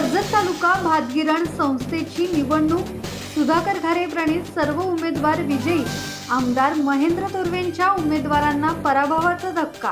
कर्जत तालुका भातगिरण संस्थेची निवडणूक. सुधाकर घारे प्रणित सर्व उमेदवार विजयी. आमदार महेंद्र तुर्वेंच्या उमेदवारांना पराभवाचा धक्का.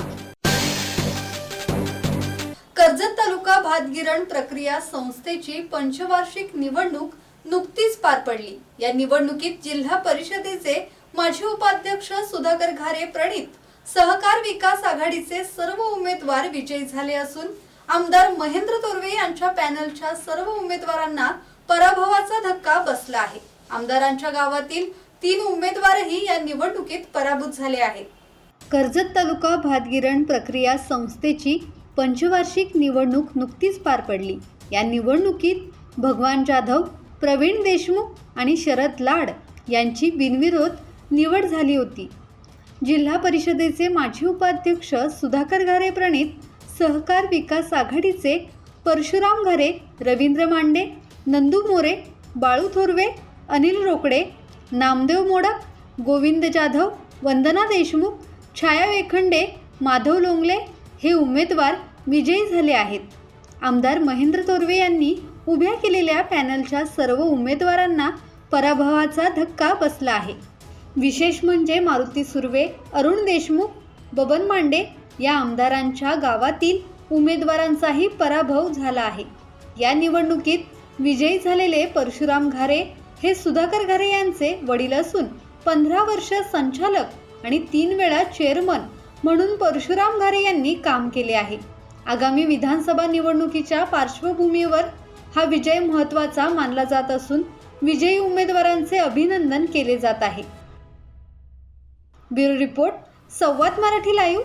कर्जत तालुका भातगिरण प्रक्रिया संस्थेची पंचवार्षिक निवडणूक नुकतीच पार पडली. या निवडणुकीत जिल्हा परिषदेचे माजी उपाध्यक्ष सुधाकर घारे प्रणित. सहकार विकास आघाडीचे सर्व उमेदवार विजयी झाले असून आमदार महेंद्र तोरवे यांच्या पॅनलच्या सर्व उमेदवारांना पराभवाचा धक्का बसला आहे. आमदारांच्या गावातील तीन उमेदवारही या निवडणुकीत पराभूत झाले आहेत. कर्जत तालुका भातगिरण प्रक्रिया संस्थेची पंचवार्षिक निवडणूक नुकतीच पार पडली. या निवडणुकीत भगवान जाधव प्रवीण देशमुख आणि शरद लाड यांची बिनविरोध निवड झाली होती. जिल्हा परिषदेचे माजी उपाध्यक्ष सुधाकर घारे प्रणित सहकार विकास आघाडीचे परशुराम घरे रवींद्र मांडे नंदू मोरे बाळू थोरवे अनिल रोकडे नामदेव मोडक गोविंद जाधव वंदना देशमुख छाया वेखंडे माधव लोंगले हे उमेदवार विजयी झाले आहेत. आमदार महेंद्र तोरवे यांनी उभ्या केलेल्या पॅनलच्या सर्व उमेदवारांना पराभवाचा धक्का बसला आहे. विशेष म्हणजे मारुती सुर्वे अरुण देशमुख बबन मांडे या आमदारांच्या गावातील उमेदवारांचाही पराभव झाला आहे. या निवडणुकीत विजयी झालेले परशुराम घारे हे सुधाकर घारे यांचे वडील असून पंधरा वर्ष संचालक आणि तीन वेळा चेअरमन म्हणून परशुराम घारे यांनी काम केले आहे. आगामी विधानसभा निवडणुकीच्या पार्श्वभूमीवर हा विजय महत्त्वाचा मानला जात असून विजयी उमेदवारांचे अभिनंदन केले जात आहे. Bureau report Samvad Marathi live